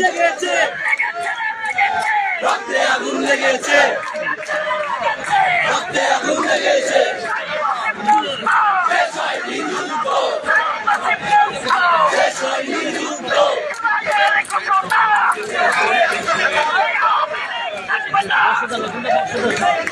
জেগেছে রক্তে আগুন লেগেছে। রক্তে আগুন লেগেছে। Thank হয়নি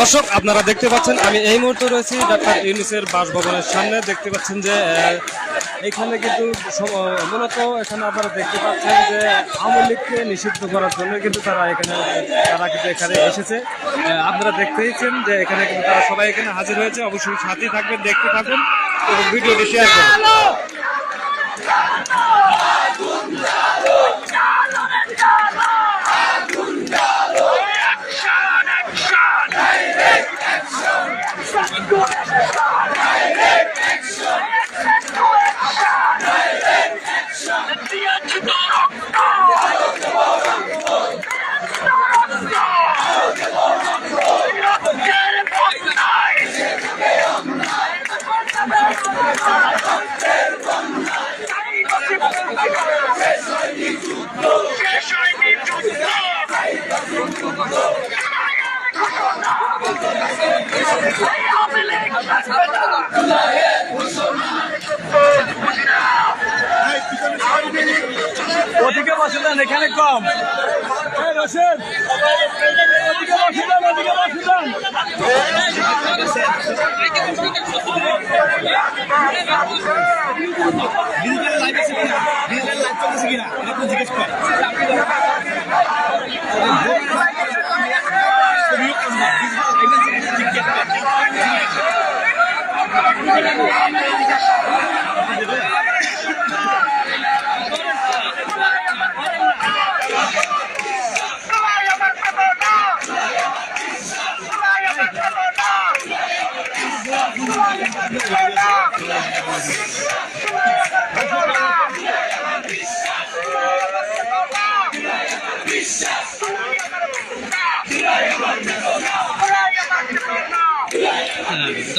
দর্শক, আপনারা দেখতে পাচ্ছেন, আমি এই মুহূর্তে রয়েছি ডাক্তার ইউনিসের বাসভবনের সামনে। দেখতে পাচ্ছেন যে এখানে কিন্তু মূলত এখানে আপনারা দেখতে পাচ্ছেন যে, আওয়ামী লীগকে নিষিদ্ধ করার জন্য কিন্তু তারা এখানে, তারা কিন্তু এখানে এসেছে। আপনারা দেখতেইছেন যে, এখানে কিন্তু তারা সবাই এখানে হাজির হয়েছে। অবশ্যই সাথেই থাকবেন, দেখতে থাকুন এবং ভিডিওটি শেয়ার করুন। ওদিকে বসে দেন এখানে কম বসে দেন হ্যাঁ,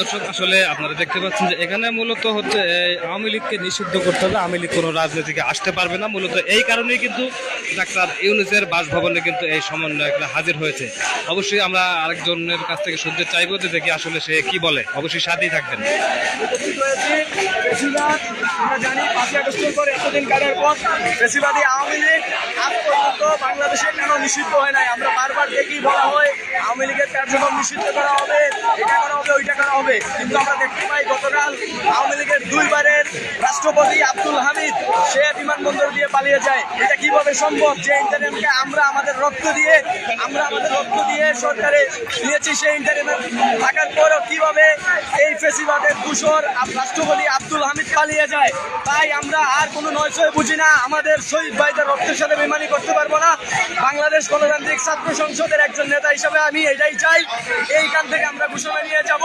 দর্শক, আসলে আপনারা দেখতে পাচ্ছেন যে এখানে মূলত হচ্ছে আওয়ামী লীগকে নিষিদ্ধ করতে হবে। আওয়ামী লীগ কোনো রাজনীতিকে আসতে পারবে না। মূলত এই কারণেই কিন্তু ডাক্তার ইউনুসের বাসভবনে কিন্তু এই সমন্বয়করা হাজির হয়েছে। অবশ্যই আমরা আরেকজনের কাছ থেকে শুনতে চাইব যে দেখি আসলে সে কি বলে। অবশ্যই সাথেই থাকবেন। বাংলাদেশে কেন নিষিদ্ধ হয় নাই? আমরা বারবার দেখি বলা হয় আওয়ামী লীগের কার্যক্রম নিষিদ্ধ করা হবে, এটা হবে ওইটা করা হবে। কিন্তু আমরা দেখতে পাই গতকাল আওয়ামী লীগের দুইবারের রাষ্ট্রপতি আব্দুল হামিদ সে বিমানবন্দর দিয়ে পালিয়ে যায়। এটা কীভাবে সম্ভব? যে ইন্টারনেটকে আমরা আমাদের রক্ত দিয়ে, আমরা আমাদের রক্ত দিয়ে সরকারে নিয়েছি, সেই ইন্টারনেট থাকার পরও কীভাবে এই ফেসিবাদের দূষর রাষ্ট্রপতি আব্দুল হামিদ পালিয়ে যায়, তাই আমরা আর কোনো নয়ছয় বুঝি না। আমাদের শহীদ ভাইদের রক্তের সাথে বেমানি করতে পারব না। বাংলাদেশ গণতান্ত্রিক ছাত্র সংসদের একজন নেতা হিসেবে আমি এটাই চাই। এইখান থেকে আমরা ঘোষণা নিয়ে যাব।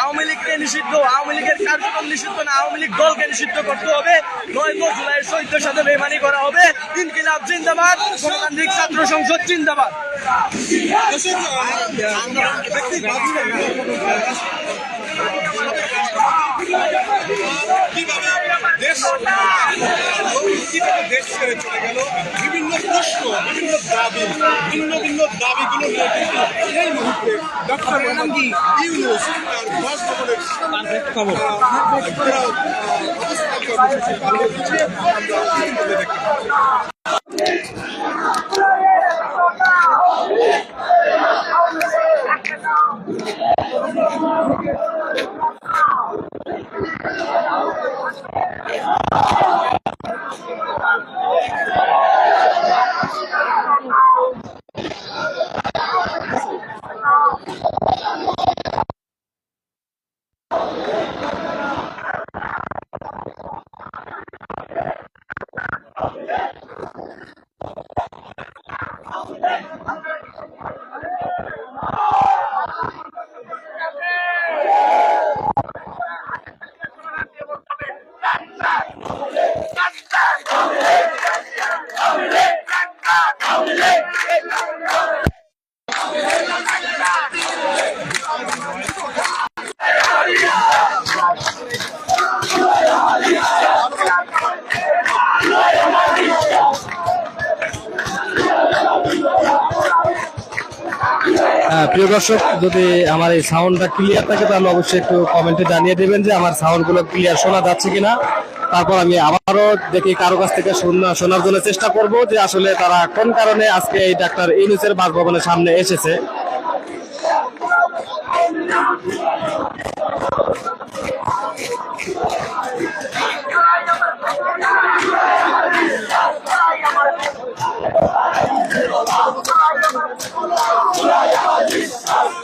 আওয়ামী লীগকে নিষিদ্ধ, আওয়ামী লীগের কার্যক্রম নিষিদ্ধ না, আওয়ামী লীগ দলকে নিষিদ্ধ করতে হবে। নয়তো জুলাইয়ের শহীদদের সাথে বেমানি করা হবে। ইনকিলাব জিন্দাবাদ, গণতান্ত্রিক ছাত্র সংসদ জিন্দাবাদ। দেশ কীভাবে দেশ ছেড়ে চলে গেল বিভিন্ন প্রশ্ন বিভিন্ন দাবি ভিন্ন ভিন্ন দাবিগুলো নিয়ে কিন্তু এই মুহূর্তে ডক্টর ইউনুস তার অবস্থান কর্মসূচি আমরা দেখতে প্রিয় দর্শক, যদি আমার এই সাউন্ডটা ক্লিয়ার থাকে, তাহলে অবশ্যই একটু কমেন্টে জানিয়ে দেবেন যে আমার সাউন্ডগুলো ক্লিয়ার শোনা যাচ্ছে কিনা। তারপর আমি আবারও দেখি কারও কাছ থেকে শোনা- শোনার জন্য চেষ্টা করব যে আসলে তারা কোন কারণে আজকে এই ডাক্তার ইউনুসের বাসভবনের সামনে এসেছে। বিশ্বাস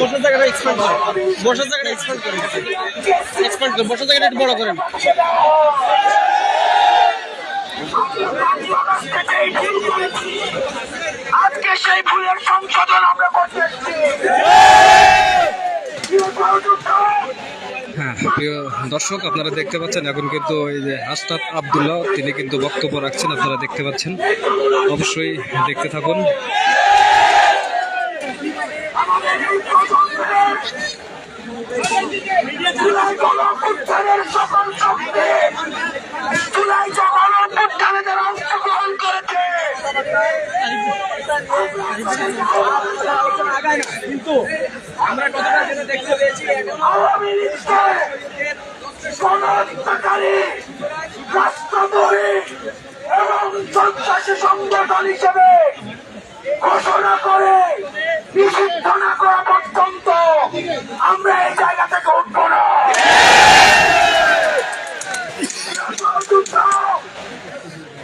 বসার জায়গাটা এক্সপান্ড করেন। বসার জায়গাটা এক্সপান্ড করেন। এক্সপান্ড করেন। বসার জায়গাটা একটু বড় করেন। আজকে সেই ভুলের সংশোধন আমরা করতে হ্যাঁ প্রিয় দর্শক আপনারা দেখতে পাচ্ছেন এখন কিন্তু এই যে আস্তাদ আবদুল্লাহ তিনি কিন্তু বক্তব্য রাখছেন আপনারা দেখতে পাচ্ছেন। অবশ্যই দেখতে থাকুন আমাদের এই প্রজন্মের জুলাই গণঅভ্যুত্থানের সকল শক্তি জুলাই গণঅভ্যুত্থানে যারা অংশগ্রহণ করেছে আগায় না কিন্তু আমরা কতটা যেটা দেখতে পেয়েছি এবং ঘোষণা করে নিষিদ্ধ না করা পর্যন্ত আমরা এই জায়গা থেকে উঠব না।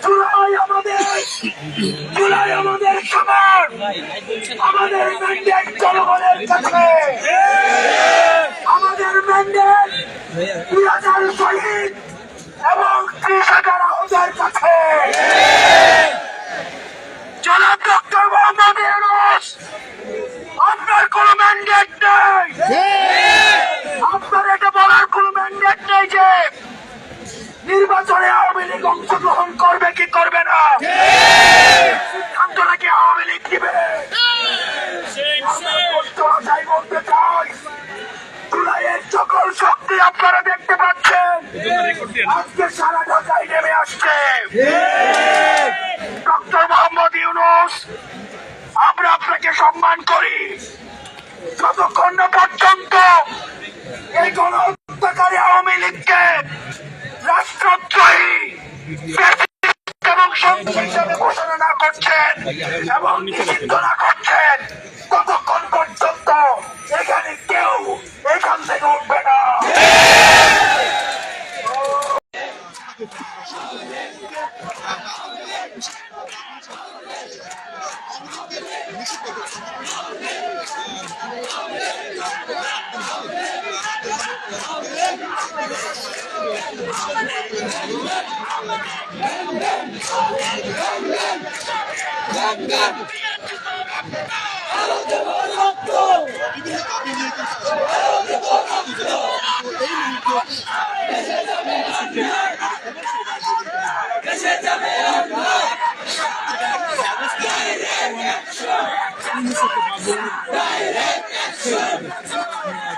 জুলাই আমাদের জুলাই আমাদের সমান আমাদের ম্যান্ডেট জনগণের কাছে। আমাদের ম্যান্ডেট দুই হাজার শহীদ এবং ত্রিশ হাজার আহতের কাছে। জনাব ডক্টর মোহাম্মদ ইউনুস, আপনার কোনো ম্যান্ডেট নেই। আপনার এটা বলার কোনো ম্যান্ডেট নেই যে নির্বাচনে আওয়ামী লীগ অংশগ্রহণ করবে কি করবে না সিদ্ধান্ত নাকি আওয়ামী লীগ দিবে আমরা স্পষ্ট ভাষায় বলতে চাই জুলাইয়ের সকল শক্তি আপনারা দেখতে পাচ্ছেন। আজকে সারা ঢাকায় নেমে আসছে। ডক্টর মোহাম্মদ ইউনুস আমরা আপনাকে সম্মান করি। যতক্ষণ না পর্যন্ত এই গণহত্যাকারী আওয়ামী লীগকে রাষ্ট্রদ্রোহী এবং সন্ত্রাসী হিসেবে ঘোষণা না করছেন এবং নিষিদ্ধ না করছেন ততক্ষণ পর্যন্ত এখানে কেউ এখান থেকে উঠবে না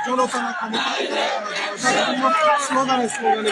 জনতা না ক্ষমতা স্লোগানে স্লোগানে